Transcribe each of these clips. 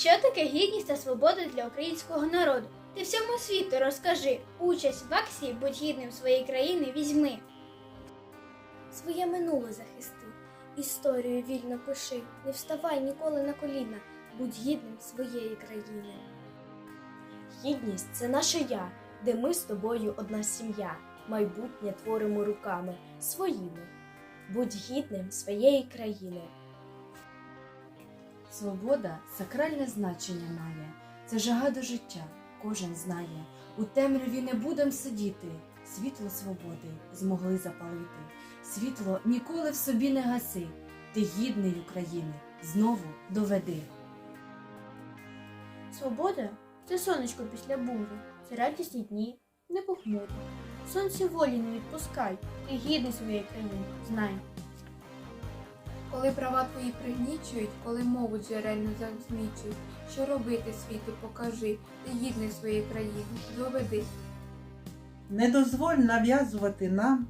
Що таке гідність та свобода для українського народу? Ти всьому світу розкажи. Участь в акції будь гідним своєї країни візьми. Своє минуле захисти, історію вільно пиши, не вставай ніколи на коліна, будь гідним своєї країни. Гідність це наше я, де ми з тобою одна сім'я, майбутнє творимо руками своїми. Будь гідним своєї країни. Свобода сакральне значення має. Це жага до життя, кожен знає. У темряві не будем сидіти. Світло свободи змогли запалити. Світло ніколи в собі не гаси. Ти гідний України, знову доведи. Свобода це сонечко після бурі, це радісні дні, не похмурі. Сонце волі не відпускай, ти гідний своєї країни, знай. Коли права твої пригнічують, коли мову джерельну засмічують, що робити світу покажи, ти гідний своєї країни, доведи. Не дозволь нав'язувати нам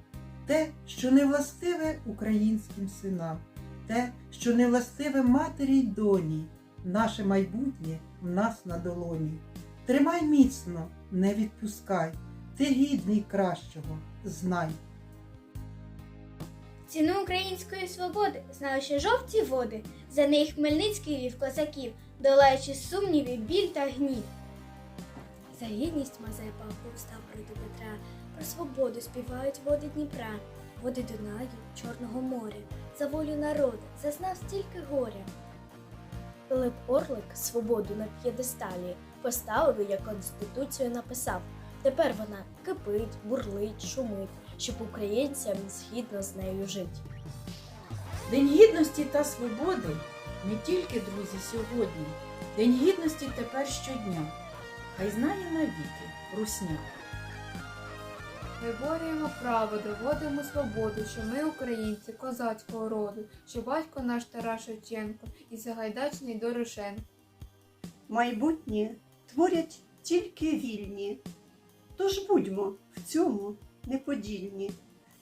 те, що не властиве українським синам, те, що не властиве матері й доні, наше майбутнє в нас на долоні. Тримай міцно, не відпускай, ти гідний кращого, знай. Ціну української свободи знали ще жовті води. За неї Хмельницький вів козаків, долаючи сумнівів, біль та гнів. За гідність Мазепа повстав проти Петра, про свободу співають води Дніпра, води Дунаю, Чорного моря, за волю народу зазнав стільки горя. Пилип Орлик свободу на п'єдесталі поставив як конституцію написав. Тепер вона кипить, бурлить, шумить, щоб українцям згідно з нею жить. День гідності та свободи не тільки, друзі, сьогодні. День гідності тепер щодня. Хай знає навіки русня. Виборюємо право, доводимо свободу, що ми українці козацького роду, що батько наш Тарас Шевченко і Сагайдачний Дорошенко. майбутнє творять тільки вільні. Тож будьмо в цьому неподільні,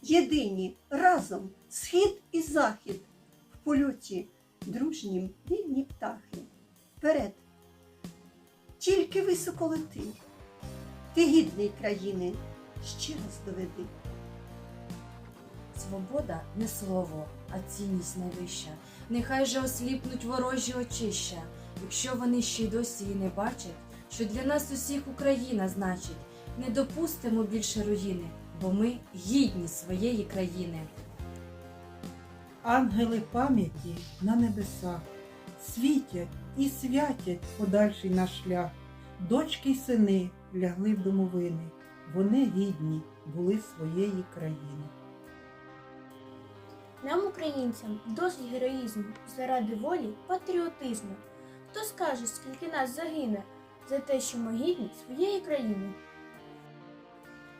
єдині разом схід і захід, в польоті дружнім вільні птахи. Вперед, тільки високо лети, ти гідний країни, ще раз доведи. Свобода не слово, а цінність найвища. Нехай же осліпнуть ворожі очища, якщо вони ще й досі і не бачать, що для нас усіх Україна значить. Не допустимо більше руїни, бо ми гідні своєї країни. Ангели пам'яті на небесах світять і святять подальший наш шлях. Дочки й сини лягли в домовини. Вони гідні були своєї країни. Нам, українцям, досить героїзму заради волі, патріотизму. Хто скаже, скільки нас загине за те, що ми гідні своєї країни?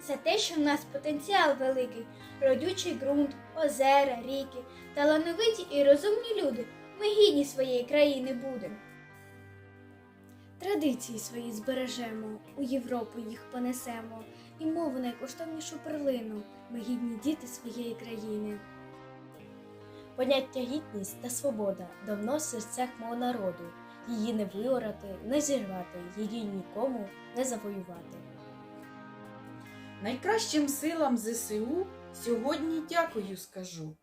За те, що в нас потенціал великий, родючий ґрунт, озера, ріки, талановиті і розумні люди. Ми гідні своєї країни будемо. Традиції свої збережемо, у Європу їх понесемо, і мову найкоштовнішу перлину. Ми гідні діти своєї країни. Поняття гідність та свобода давно в серцях мого народу. Її не виорати, не зірвати, її нікому не завоювати. Найкращим силам ЗСУ сьогодні дякую скажу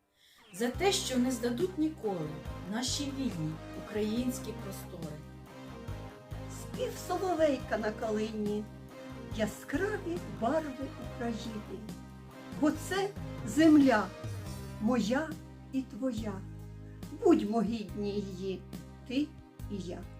за те, що не здадуть ніколи наші вільні українські простори. Спів соловейка на калині, яскраві барви України. Бо це земля моя і твоя. Будьмо гідні її, ти і я.